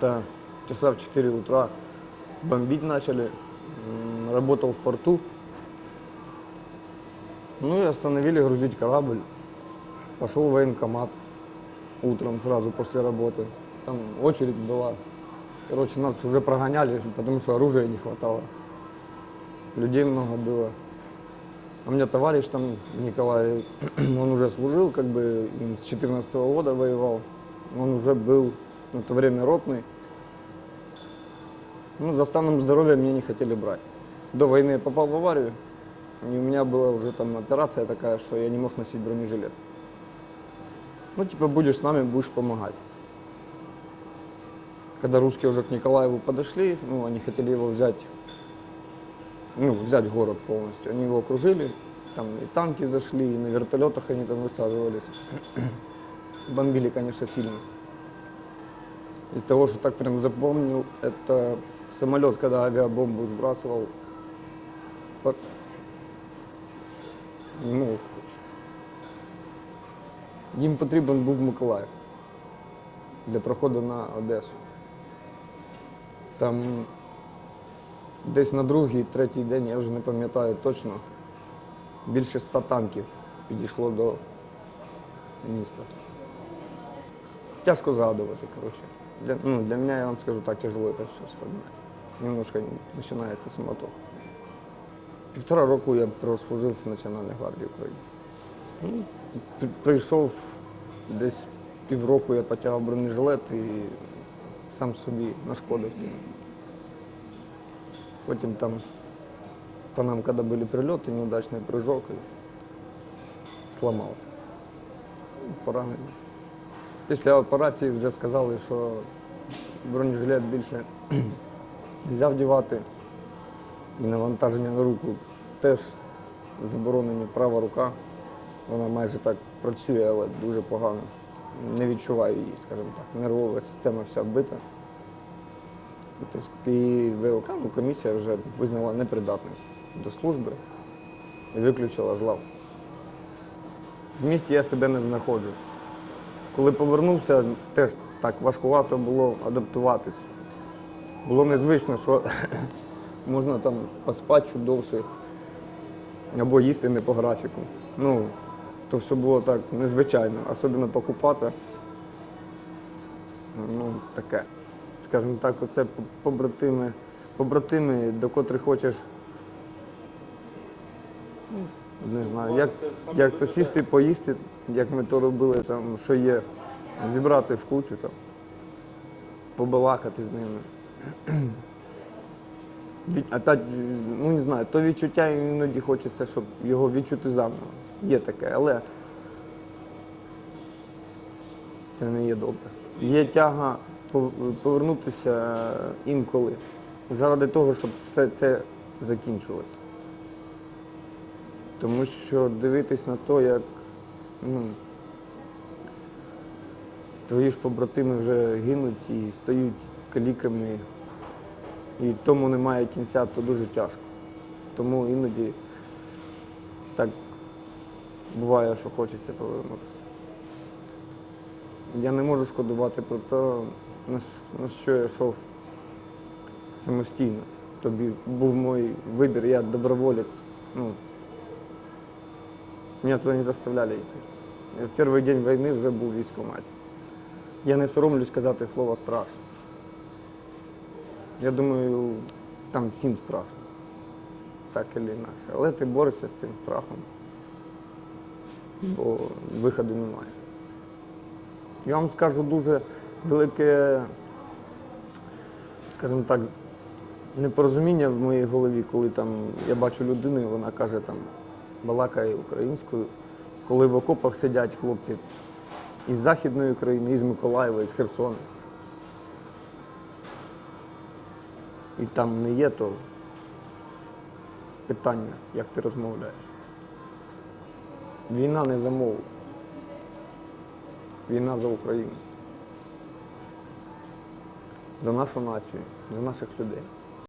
где-то часа в 4 утра бомбить начали. Работал в порту. Ну и остановили грузить корабль. Пошел в военкомат утром сразу после работы. Там очередь была. Короче, нас уже прогоняли, потому что оружия не хватало. Людей много было. А у меня товарищ там, Николай, он уже служил, как бы с 14 года воевал. Он уже был на то время ротный. Ну, за станом здоровья меня не хотели брать. До войны я попал в аварию, и у меня была уже там операция такая, что я не мог носить бронежилет. Ну, типа, будешь с нами, будешь помогать. Когда русские уже к Николаеву подошли, ну, они хотели его взять, ну, взять город полностью. Они его окружили, там и танки зашли, и на вертолетах они там высаживались. Бомбили, конечно, сильно. Из того, что так прям запомнил, это самолет, когда авиабомбу сбрасывал. по- Ну, їм потрібен був Миколаїв для проходу на Одесу. Там десь на другий, третій день, я вже не пам'ятаю точно, більше ста танків підійшло до міста. Тяжко згадувати, коротше. Для, ну, для меня, я вам скажу так, тяжело это все вспоминать. Немножко починається суматоха. Півтора року я прослужив в Національній гвардії України. Ну, при- прийшов десь півроку я потягав бронежилет і сам собі нашкодив. Потім там по нам, коли були прильоти, неудачний прыжок і сломався. Ну, Поранений. Після операції вже сказали, що бронежилет більше можна вдівати. І навантаження на руку теж заборонені права рука. Вона майже так працює, але дуже погано. Не відчуваю її, скажімо так. Нервова система вся вбита. І ВЛК, ну, комісія вже визнала непридатним до служби і виключила з лав. В місті я себе не знаходжу. Коли повернувся, теж так важкувато було адаптуватись. Було незвично, що можна там поспати довше або їсти не по графіку. Ну, то все було так незвичайно, особливо покупатися. Ну, таке. Скажімо так, оце побратими, побратими, до котрих хочеш. Не знаю, як, як то сісти, поїсти, як ми то робили, там, що є, зібрати в кучу, там, побалакати з ними. Від- Опять, ну не знаю, то відчуття іноді хочеться, щоб його відчути заново. Є таке, але це не є добре. Є тяга повернутися інколи заради того, щоб все це закінчилось. Тому що дивитись на те, як ну, твої ж побратими вже гинуть і стають каліками, і тому немає кінця, то дуже тяжко. Тому іноді так буває, що хочеться повернутися. Я не можу шкодувати про те, на що я йшов самостійно. Тобі був мій вибір, я доброволець. Ну, Меня туда не заставляли йти. Я в перший день війни вже був в. Я не соромлюсь казати слово страшно. Я думаю, там всім страшно. Так і інакше. Але ти борешся з цим страхом. Бо виходу немає. Я вам скажу дуже велике, скажімо так, непорозуміння в моїй голові, коли там я бачу людину, і вона каже там, балакає українською, коли в окопах сидять хлопці із Західної України, із Миколаєва, із Херсона. І там не є то питання, як ти розмовляєш. Війна не за мову. Війна за Україну. За нашу націю, за наших людей.